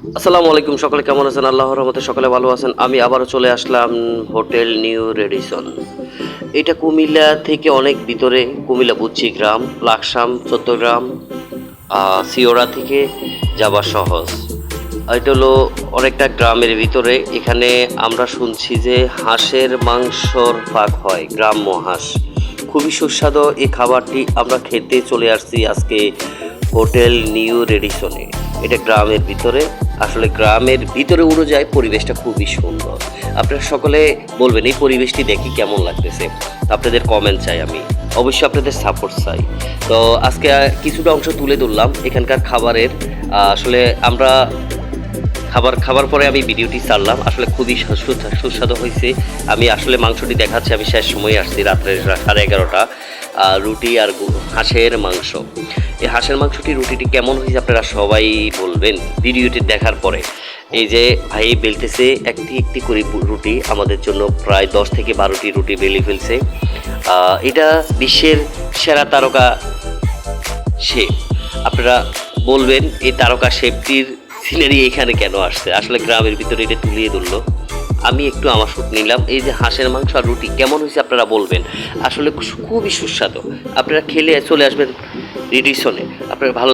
আসসালামু আলাইকুম, সকলে কেমন আছেন? আল্লাহর রহমতে সকলে ভালো আছেন। আমি আবারও চলে আসলাম হোটেল নিউ রেডিসন। এটা কুমিল্লা থেকে অনেক ভিতরে, কুমিল্লা বুচ্চি গ্রাম, লাকসাম চট্টগ্রাম সিওড়া থেকে যাওয়া সহজ। এটা হলো অনেকটা গ্রামের ভিতরে। এখানে আমরা শুনছি যে হাঁসের মাংসর পাক হয়, গ্রাম্য হাঁস। খুবই সুস্বাদু এই খাবারটি আমরা খেতে চলে আসছি আজকে হোটেল নিউ রেডিসনে। এটা গ্রামের ভিতরে। আসলে গ্রামের ভিতরে উড়ে যায় পরিবেশটা খুবই সুন্দর। আপনারা সকলে বলবেন, এই পরিবেশটি দেখি কেমন লাগতেছে? আপনাদের কমেন্ট চাই আমি। অবশ্যই আপনাদের সাপোর্ট চাই। তো আজকে কিছুটা অংশ তুলে ধরলাম। এখানকার খাবারের আসলে আমরা খাবার খাবার পরে আমি ভিডিওটি ছাড়লাম। আসলে খুবই সুস্বাদু হয়েছে। আমি আসলে মাংসটি দেখাচ্ছি। আমি শেষ সময় আসছি রাত্রে সাড়ে এগারোটা। রুটি আর হাঁসের মাংস। এই হাঁসের মাংসটি, রুটিটি কেমন হয়েছে আপনারা সবাই বলবেন ভিডিওটি দেখার পরে। এই যে ভাই বেলতেছে একটি একটি করে রুটি। আমাদের জন্য প্রায় দশ থেকে বারোটি রুটি বেলে ফেলছে। এটা বিশ্বের সেরা তারকা শেপ আপনারা বলবেন, এই তারকা শেপটির সিনারি এখানে কেন আসছে? আসলে গ্রামের ভিতরে এটা তুলিয়ে ধরলো। আমি একটু আমার শুট নিলাম। এই যে হাঁসের মাংস আর রুটি, কেমন হয়েছে আপনারা বলবেন? আসলে খুবই সুস্বাদু। আপনারা খেলে চলে আসবেন রিডিশনে। আপনারা ভালো